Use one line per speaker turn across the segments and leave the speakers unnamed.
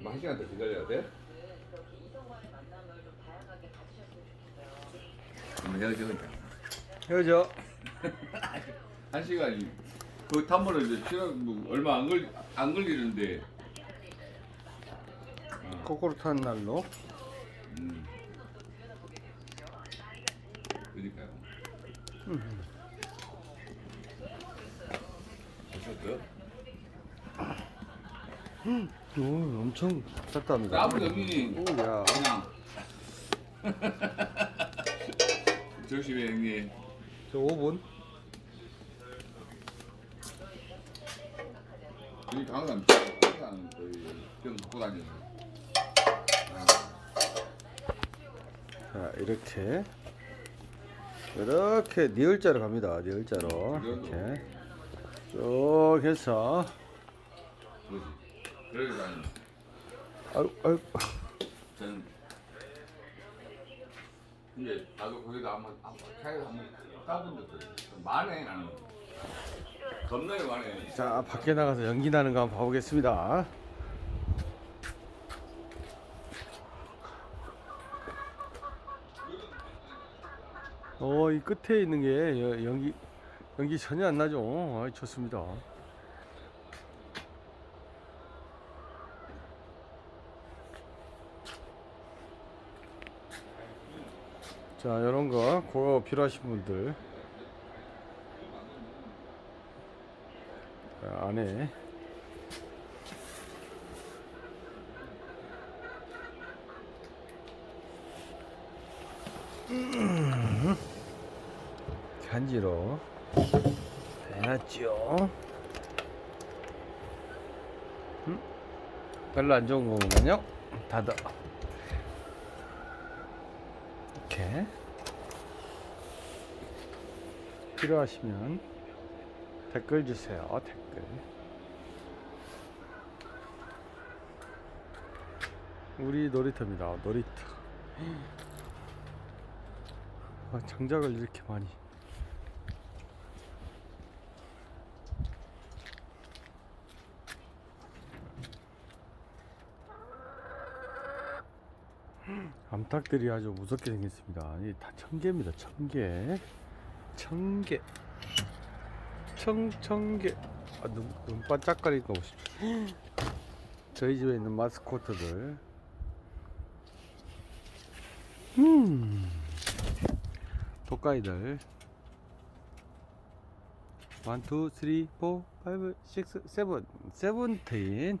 뭐 한 시간 더 기다려야 돼? 그럼 헤어져 그냥.
헤어져.
한 시간이 그 단번에 이제 시간 뭐 얼마 안 걸 안 걸리는데.
거꾸로 타는 날로.
음. 그러니까요. 보셨어요?
오, 엄청 쌌답니다.
아무 형님
오야.
그냥 조심해 형님.
저 5분.
우리 강남 항상 거의 좀 갖고 다니는.
자, 이렇게. 이렇게 니을자로 갑니다. 니을자로. 이렇게. 쭉 해서.
그렇지. 그래서 나는
아유, 아유.
저는 이제 나도 거기다 한번 한번 차에서 한번 까본 적도 있어. 만해 나는. 겁나게 만해.
자, 밖에 나가서 연기 나는 거 한번 봐보겠습니다. 어, 이 끝에 있는 게 여- 연기 연기 전혀 안 나죠. 아, 좋습니다. 자, 이런 거 그거 필요하신 분들 자, 안에 음. 간지로 해놨죠. 음? 별로 안 좋은 거군요. 닫아. 이렇게 필요하시면 댓글 주세요. 댓글. 우리 놀이터입니다. 놀이터. 아, 장작을 이렇게 많이. 납탁들이 아주 무섭게 생겼습니다. 이 다 청개입니다. 청개. 청개. 청청개. 아, 눈, 눈 반짝거리니까 보십시오. 저희 집에 있는 마스코트들. 음. 독가이들. 1, 2, 3, 4, 5, 6, 7. 17.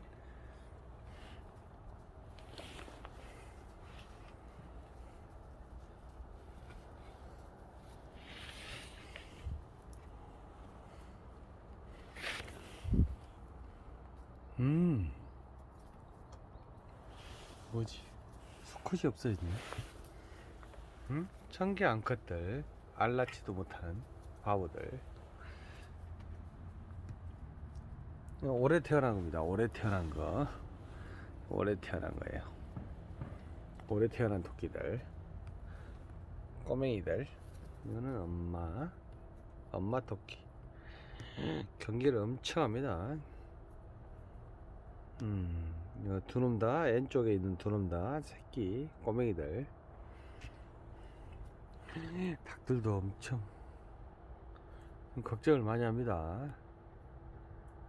뭐지? 수컷이 없어졌네. 음? 청개 암컷들, 알라치도 못하는 바보들. 올해 태어난 겁니다. 올해 태어난 거. 올해 태어난 거예요. 올해 태어난 토끼들. 꼬맹이들. 이거는 엄마. 엄마 토끼. 경계를 엄청 합니다. 음, 두놈 다, 왼쪽에 있는 두놈 다, 새끼, 꼬맹이들. 닭들도 엄청 걱정을 많이 합니다.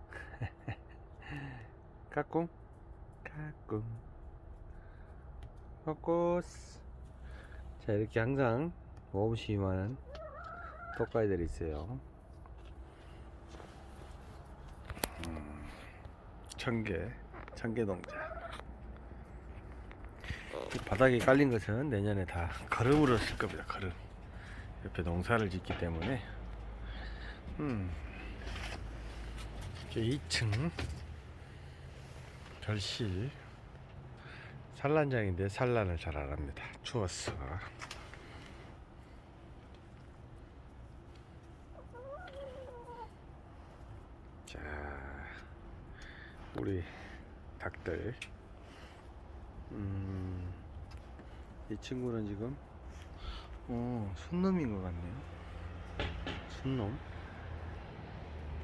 까꿍, 까꿍, 코코스. 자, 이렇게 항상 몸심이 많은 독가이들이 있어요. 청개, 이 바닥에 깔린 것은 내년에 다 거름으로 쓸 겁니다. 거름. 옆에 농사를 짓기 때문에. 음. 이게 2층 별실 산란장인데 산란을 잘 안 합니다. 추웠어. 자, 우리 닭들. 음, 이 친구는 지금 어, 순놈인 것 같네요. 순놈.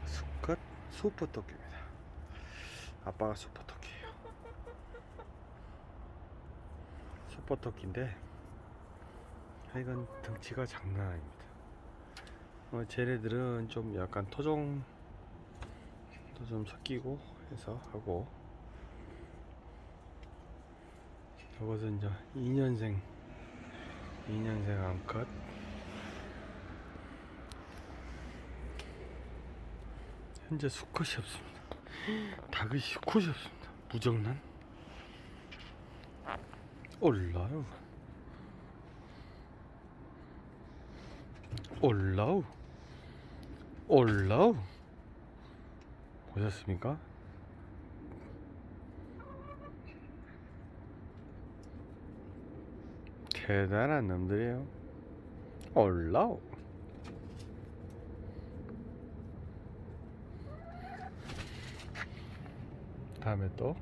수컷 슈퍼 토끼입니다. 아빠가 슈퍼 토끼예요. 슈퍼토끼인데 하여간 덩치가 장난 아닙니다. 어, 쟤네들은 좀 약간 토종 도 좀 섞이고 해서 하고 저것은 이제 2년생 2년생 암컷 현재 수컷이 없습니다. 닭이 수컷이 없습니다. 무정란 올라우 올라우 올라우 보셨습니까? 대단한 놈들이에요. 올라우 다음에 또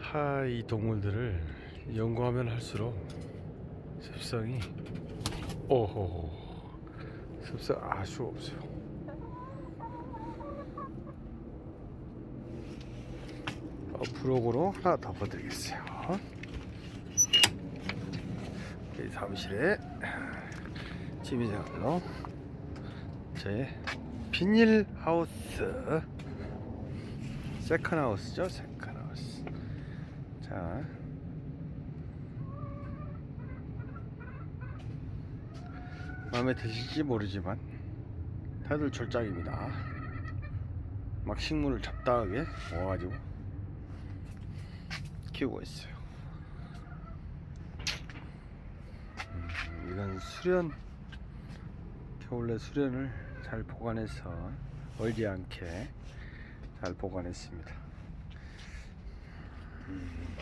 하, 이 동물들을 연구하면 할수록 습성이 오호 습성 아주 없어요. 어, 부록으로 하나 덮어드리겠어요. 이 사무실에 취미생활로 제 비닐 하우스. 세컨 하우스죠 세컨 하우스. 자. 마음에 드실지 모르지만 다들 졸작입니다. 막 식물을 잡다하게 모아가지고 키우고 있어요 수련 겨울에 수련을 잘 보관해서 얼지 않게 잘 보관했습니다. 음,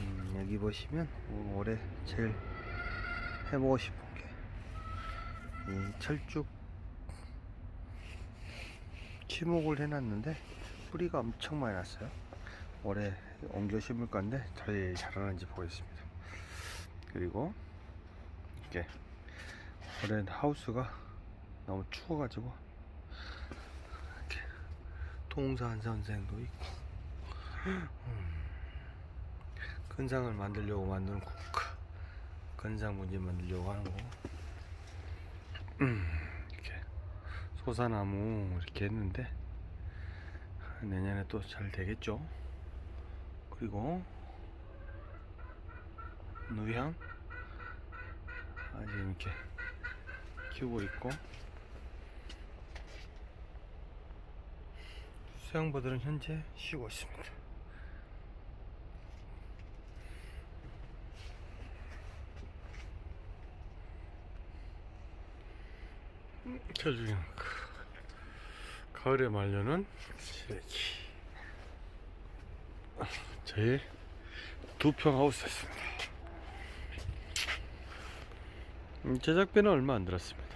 음, 여기 보시면 올해 제일 해보고 싶은 게 이 철쭉 치목을 해놨는데 뿌리가 엄청 많이 났어요. 올해 옮겨 심을 건데 잘 자라는지 보겠습니다. 그리고 이렇게. 올해 하우스가 너무 추워가지고 이렇게 통산 선생도 있고. 음, 근상을 만들려고 만드는 쿠크 근상 문제 만들려고 하는 거고 음, 이렇게 소사나무 이렇게 했는데 내년에 또 잘 되겠죠? 그리고 누향 아직 이렇게 키우고 있고 수양버들은 현재 쉬고 있습니다. 저중에 가을에 말려는 시래기 제일 두평 하우스였습니다. 음, 제작비는 얼마 안 들었습니다.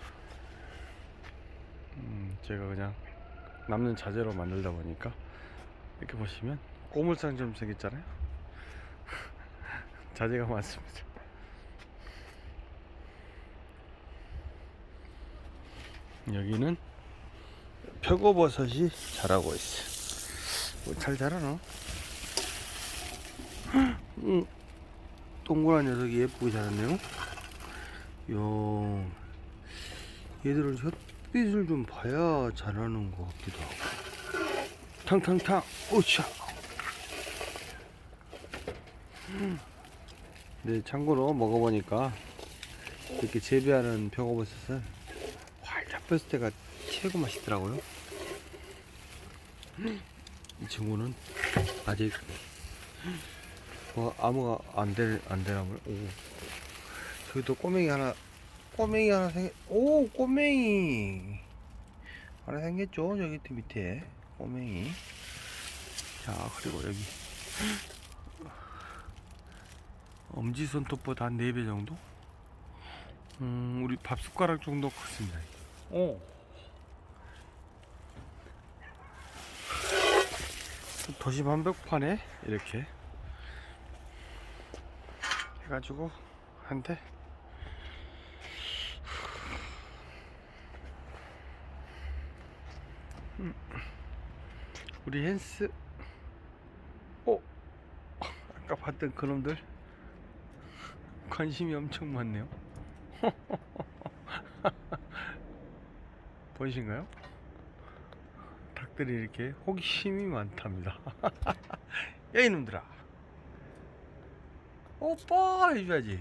음, 제가 그냥 남는 자재로 만들다 보니까 이렇게 보시면 꼬물상 좀 생겼잖아요. 자재가 많습니다. 여기는 표고버섯이 자라고 있어. 뭐잘 자라나? 음, 동그란 녀석이 예쁘게 자랐네요. 요, 얘들은 햇빛을 좀 봐야 자라는 것 같기도 하고. 탕탕탕, 오차. 네, 참고로 먹어보니까 이렇게 재배하는 표고버섯은 활짝 폈을 때가 최고 맛있더라고요. 이 친구는 아직 뭐 아무가 안 될 안 되나물 오 저기도 꼬맹이 하나 꼬맹이 하나 생 오 꼬맹이. 하나 생겼죠 저기 밑에. 꼬맹이. 자 그리고 여기. 엄지손톱보다 한 4배 정도? 음 우리 밥 숟가락 정도 컸습니다. 오 도시 반벽판에 이렇게 해가지고 한대 우리 헨스 어 아까 봤던 그놈들 관심이 엄청 많네요. 보이신가요? 닭들이 이렇게 호기심이 많답니다. 야 이놈들아, 오빠 해줘야지.